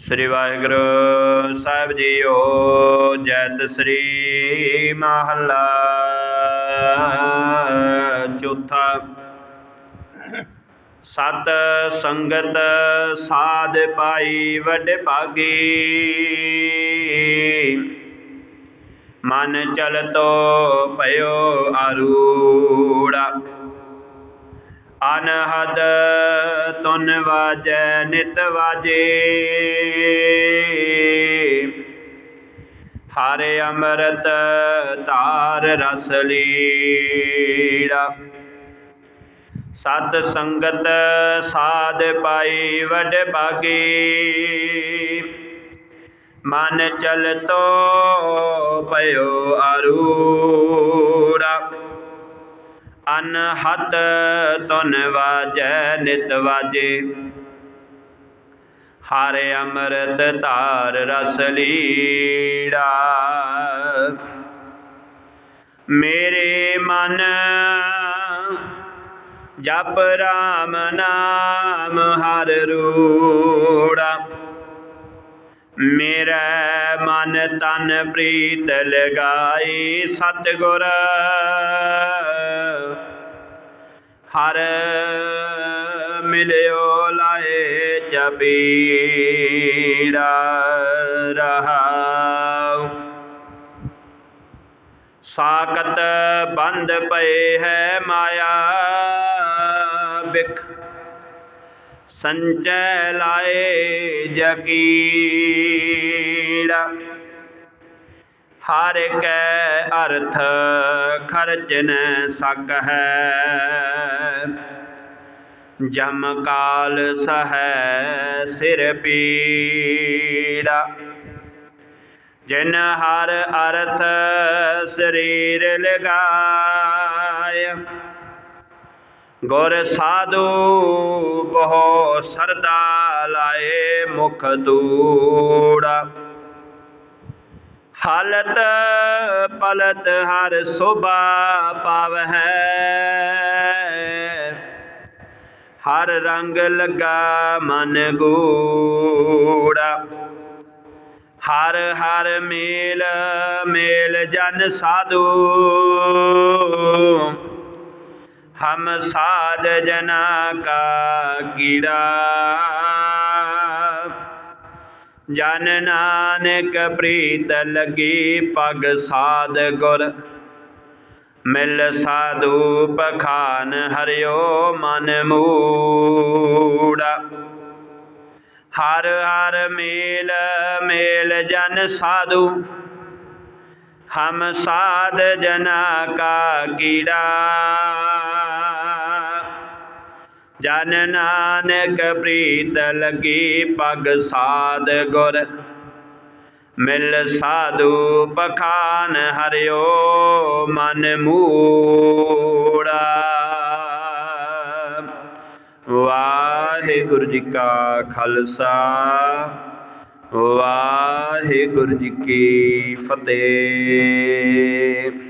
ਸ੍ਰੀ ਵਾਹਿਗੁਰੂ ਸਾਹਿਬ JIO ਜੈਤ ਸ੍ਰੀ ਮਹੱਲਾ। ਚੌਥਾ, ਸਤ ਸੰਗਤ ਸਾਧ ਪਾਈ ਵੱਡ ਭਾਗੀ। ਮਨ ਚਲਤੋ ਭਇਓ ਅਰੂੜਾ। ਅਨਹਦ ਤੁਨ ਵਾਜੈ, ਨਿਤ ਵਾਜੇ। ਹਰੇ ਅੰਮ੍ਰਿਤ ਧਾਰ ਰਸ ਲੀੜਾ। ਸਤ ਸੰਗਤ ਸਾਧ ਪਾਈ ਵਡ ਭਾਗੀ। ਮਨ ਚਲ ਤੋ ਭਇਓ ਅਰੂੜਾ। ਅਨਹਤ ਤੁਨ ਵਾਜੈ ਨਿਤ ਵਾਜੇ। ਹਰੇ ਅੰਮ੍ਰਿਤ ਧਾਰ ਰਸ ਲੀੜਾ। ਮੇਰੇ ਮਨ ਜਪ ਰਾਮ ਨਾਮ ਹਰ ਰੂੜਾ। ਮੇਰਾ ਮਨ ਤਨ ਪ੍ਰੀਤ ਲਗਾਈ ਸਤਿਗੁਰ। ਹਰ ਮਿਲਿਓ ਲਾਏ ਚਬੀਰਾ ਰਹਾਉ। ਸਾਕਤ ਬੰਦ ਪਏ ਹੈ ਮਾਇਆ ਬਿਖ। ਸੰਚੈ ਲਾਏ ਜਕੀੜਾ ਹਰ ਕੈ ਅਰਥ ਖਰਚ ਨ ਸਕ ਹੈ। ਜਮ ਕਾਲ ਸਹੈ ਸਿਰ ਪੀੜਾ। ਜਿਨ ਹਰ ਅਰਥ ਸਰੀਰ ਲਗਾਇ ਗੁਰ ਸਾਧੂ ਬਹੁ ਸਰਦਾ ਲਾਏ ਮੁਖ ਦੂੜਾ ਹਾਲਤ ਪਲਤ ਹਰ ਸੋਭਾ ਪਾਵਹਿ ਹਰ ਰੰਗ ਲਗਾ ਮਨ ਗੂੜਾ। ਹਰ ਹਰ ਮੇਲ ਮੇਲ ਜਨ ਸਾਧੂ। ਹਮ ਸਾਧ ਜਨਾ ਕਾ ਕੀੜਾ। ਜਨ ਨਾਨਕ ਪ੍ਰੀਤ ਲਗੀ ਪਗ ਸਾਧ ਗੁਰ। ਮਿਲ ਸਾਧੂ ਪਖਾਨ ਹਰਿਓ ਮਨ ਮੂੜਾ। ਹਰ ਹਰ ਮੇਲ ਮੇਲ ਜਨ ਸਾਧੂ, ਹਮ ਸਾਧ ਜਨਾ ਕਾ ਕੀੜਾ। ਜਨ ਨਾਨਕ ਪ੍ਰੀਤ ਲਗੀ ਪਗ ਸਾਧ ਗੁਰ। ਮਿਲ ਸਾਧੂ ਪਖਾਨ ਹਰਿਓ ਮਨ ਮੂੜਾ। ਵਾਹਿਗੁਰੂ ਜੀ ਕਾ ਖਾਲਸਾ ਵਾਹਿਗੁਰੂ ਜੀ ਕੀ ਫਤਿਹ।